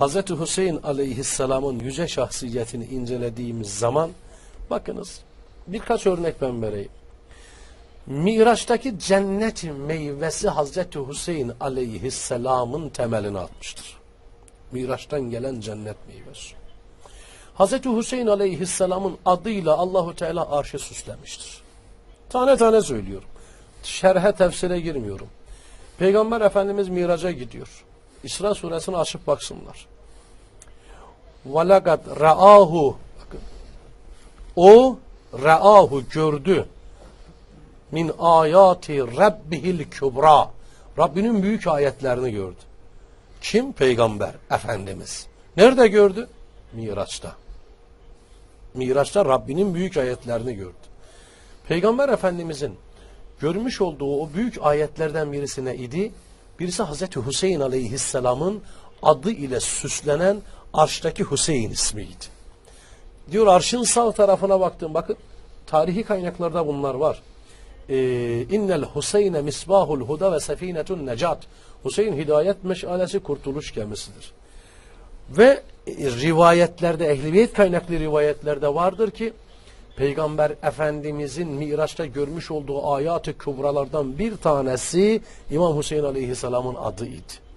Hazreti Hüseyin aleyhisselamın yüce şahsiyetini incelediğimiz zaman bakınız birkaç örnek ben vereyim. Miraç'taki cennet meyvesi Hazreti Hüseyin aleyhisselamın temelini atmıştır. Miraç'tan gelen cennet meyvesi. Hazreti Hüseyin aleyhisselamın adıyla Allahu Teala arşı süslemiştir. Tane tane söylüyorum. Şerhe tefsire girmiyorum. Peygamber Efendimiz miraca gidiyor. İsra suresini açıp baksınlar. وَلَقَدْ رَآهُ Bakın. O ra'ahu gördü. Min ayati rabbihil kübra. Rabbinin büyük ayetlerini gördü. Kim? Peygamber Efendimiz. Nerede gördü? Miraç'ta. Miraç'ta Rabbinin büyük ayetlerini gördü. Peygamber Efendimizin görmüş olduğu o büyük ayetlerden birisi ne idi? Birisi Hazreti Hüseyin Aleyhisselam'ın adı ile süslenen arştaki Hüseyin ismiydi. Diyor arşın sağ tarafına baktım. Bakın tarihi kaynaklarda bunlar var. Ee, İnnel Hüseyne misbahul huda ve sefinetun necat. Hüseyin hidayet meşalesi kurtuluş gemisidir. Ve e, rivayetlerde, ehliyet kaynaklı rivayetlerde vardır ki Peygamber Efendimizin Miraç'ta görmüş olduğu ayat-ı kübralardan bir tanesi İmam Hüseyin Aleyhisselam'ın adıydı.